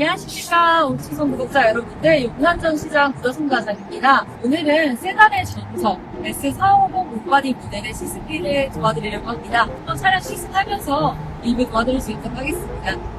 안녕하십니까 옥수송 구독자 여러분들 용산전 시장 구더송 과장입니다. 오늘은 세단의 전성 S450 목바디 모델의 시승기를 도와드리려고 합니다. 또 차량 시승하면서 리뷰 도와드릴 수 있도록 하겠습니다.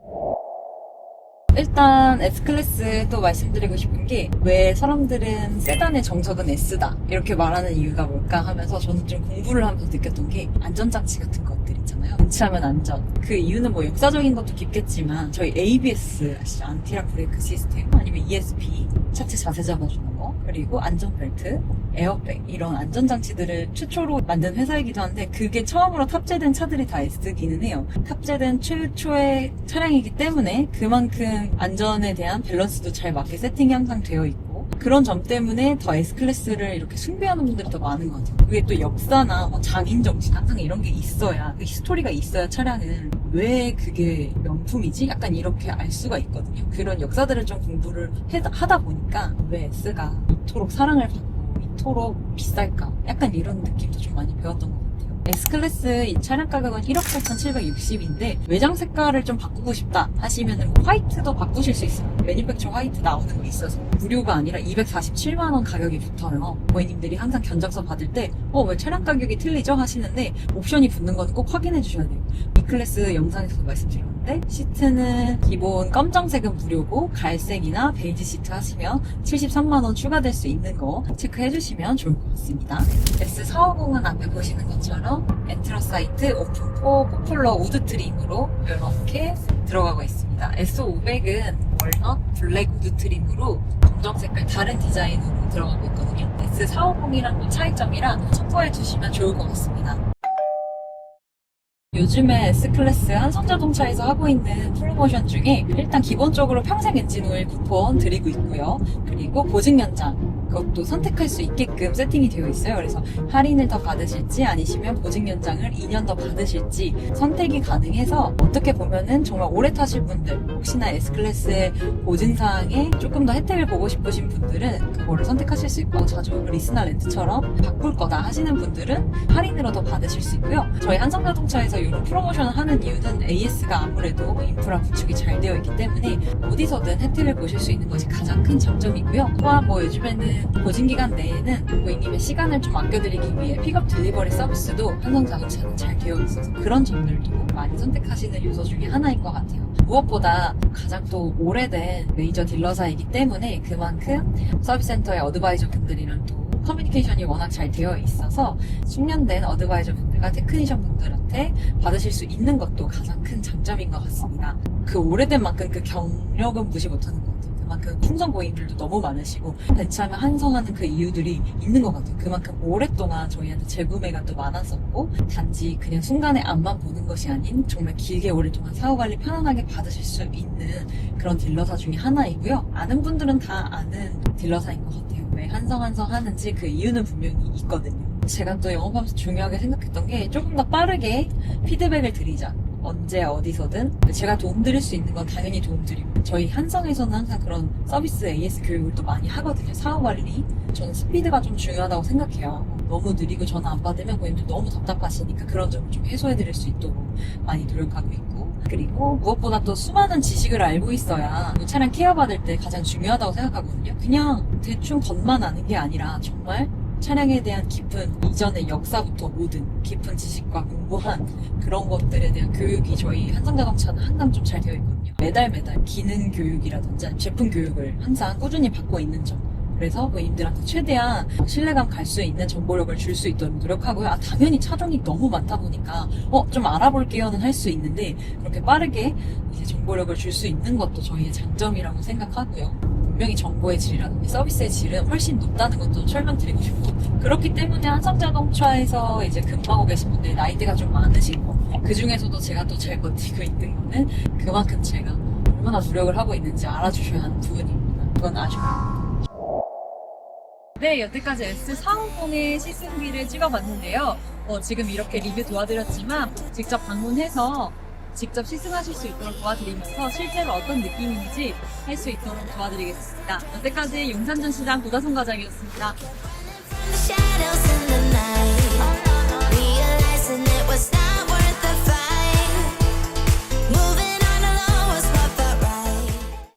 일단 S클래스 또 말씀드리고 싶은 게 왜 사람들은 세단의 정석은 S다 이렇게 말하는 이유가 뭘까 하면서 저는 좀 공부를 하면서 느꼈던 게 안전장치 같은 것들 있잖아요. 운치하면 안전. 그 이유는 뭐 역사적인 것도 깊겠지만 저희 ABS 아시죠? 안티락 브레이크 시스템. 아니면 ESP 차체 자세 잡아주는 거. 그리고 안전벨트. 에어백. 이런 안전장치들을 최초로 만든 회사이기도 한데 그게 처음으로 탑재된 차들이 다 S기는 해요. 탑재된 최초의 차량이기 때문에 그만큼 안전에 대한 밸런스도 잘 맞게 세팅이 항상 되어 있고 그런 점 때문에 더 S클래스를 이렇게 숭배하는 분들이 더 많은 것 같아요. 그게 또 역사나 뭐 장인 정신 항상 이런 게 있어야 그 히스토리가 있어야 차량은 왜 그게 명품이지? 약간 이렇게 알 수가 있거든요. 그런 역사들을 좀 공부를 해- 하다 보니까 왜 S가 이토록 사랑을 받고 이토록 비쌀까? 약간 이런 느낌도 좀 많이 배웠던 것 같아요. S클래스 이 차량 가격은 1억 8,760인데 외장 색깔을 좀 바꾸고 싶다 하시면은 뭐 화이트도 바꾸실 수 있어요. 매니팩처 화이트 나오는 거 있어서 무료가 아니라 247만 원 가격이 붙어요. 고객님들이 항상 견적서 받을 때 어 왜 차량 가격이 틀리죠 하시는데 옵션이 붙는 건 꼭 확인해 주셔야 돼요. 이 클래스 영상에서도 말씀드렸는데 시트는 기본 검정색은 무료고 갈색이나 베이지 시트 하시면 73만 원 추가될 수 있는 거 체크해 주시면 좋을 것 같습니다. S450은 앞에 보시는 것처럼 엔트러사이트 오픈포 포플러 우드 트림으로 이렇게 들어가고 있습니다. S500은 월넛 블랙 우드 트림으로 검정 색깔 다른 디자인으로 들어가고 있거든요. S450이랑 또 차이점이랑 참고해 주시면 좋을 것 같습니다. 요즘에 S클래스 한성자동차에서 하고 있는 프로모션 중에 일단 기본적으로 평생 엔진 오일 쿠폰 드리고 있고요. 그리고 보증 연장 그것도 선택할 수 있게끔 세팅이 되어 있어요. 그래서 할인을 더 받으실지 아니시면 보증 연장을 2년 더 받으실지 선택이 가능해서 어떻게 보면은 정말 오래 타실 분들 혹시나 S클래스의 보증사항에 조금 더 혜택을 보고 싶으신 분들은 그거를 선택하실 수 있고 자주 리스나 렌트처럼 바꿀 거다 하시는 분들은 할인으로 더 받으실 수 있고요. 저희 한성자동차에서 이런 프로모션을 하는 이유는 AS가 아무래도 인프라 구축이 잘 되어 있기 때문에 어디서든 혜택을 보실 수 있는 것이 가장 큰 장점이고요. 또한 뭐 요즘에는 보증기간 내에는 고객님의 시간을 좀 아껴드리기 위해 픽업 딜리버리 서비스도 한성자동차는 잘 되어 있어서 그런 점들도 많이 선택하시는 요소 중에 하나인 것 같아요. 무엇보다 가장 또 오래된 메이저 딜러사이기 때문에 그만큼 서비스센터의 어드바이저 분들이랑 또 커뮤니케이션이 워낙 잘 되어 있어서 숙련된 어드바이저 분들과 테크니션 분들한테 받으실 수 있는 것도 가장 큰 장점인 것 같습니다. 그 오래된 만큼 그 경력은 무시 못하는 것 같아요. 그만큼 충성 고객들도 너무 많으시고 벤츠하면 한성하는 그 이유들이 있는 것 같아요. 그만큼 오랫동안 저희한테 재구매가 또 많았었고 단지 그냥 순간에 앞만 보는 것이 아닌 정말 길게 오랫동안 사후 관리 편안하게 받으실 수 있는 그런 딜러사 중에 하나이고요. 아는 분들은 다 아는 딜러사인 것 같아요. 왜 한성 한성 하는지 그 이유는 분명히 있거든요. 제가 또 영업하면서 중요하게 생각했던 게 조금 더 빠르게 피드백을 드리자. 언제 어디서든. 제가 도움드릴 수 있는 건 당연히 도움드리고. 저희 한성에서는 항상 그런 서비스 AS 교육을 또 많이 하거든요 사후 관리. 저는 스피드가 좀 중요하다고 생각해요. 너무 느리고 전화 안 받으면 고객님들 너무 답답하시니까 그런 점을 좀 해소해 드릴 수 있도록 많이 노력하고 있고. 그리고 무엇보다 또 수많은 지식을 알고 있어야 뭐 차량 케어 받을 때 가장 중요하다고 생각하거든요. 그냥 대충 겉만 아는 게 아니라 정말 차량에 대한 깊은 이전의 역사부터 모든 깊은 지식과 공부한 그런 것들에 대한 교육이 저희 한성자동차는 항상 좀 잘 되어 있거든요. 매달 매달 기능 교육이라든지 제품 교육을 항상 꾸준히 받고 있는 점. 그래서 고객님들한테 최대한 신뢰감 갈 수 있는 정보력을 줄 수 있도록 노력하고요. 아, 당연히 차종이 너무 많다 보니까, 어, 좀 알아볼게요는 할 수 있는데, 그렇게 빠르게 이제 정보력을 줄 수 있는 것도 저희의 장점이라고 생각하고요. 분명히 정보의 질이라든지 서비스의 질은 훨씬 높다는 것도 설명드리고 싶고 그렇기 때문에 한성자동차에서 이제 근무하고 계신 분들이 나이대가 좀 많으시고 그 중에서도 제가 또 잘 버티고 있는 거는 그만큼 제가 얼마나 노력을 하고 있는지 알아주셔야 하는 부분입니다. 그건 아주 네, 여태까지 S450의 시승기를 찍어봤는데요. 어, 지금 이렇게 리뷰 도와드렸지만 직접 방문해서 직접 시승하실 수 있도록 도와드리면서 실제로 어떤 느낌인지 할 수 있도록 도와드리겠습니다. 여태까지 용산전 시장 도다송 과장이었습니다.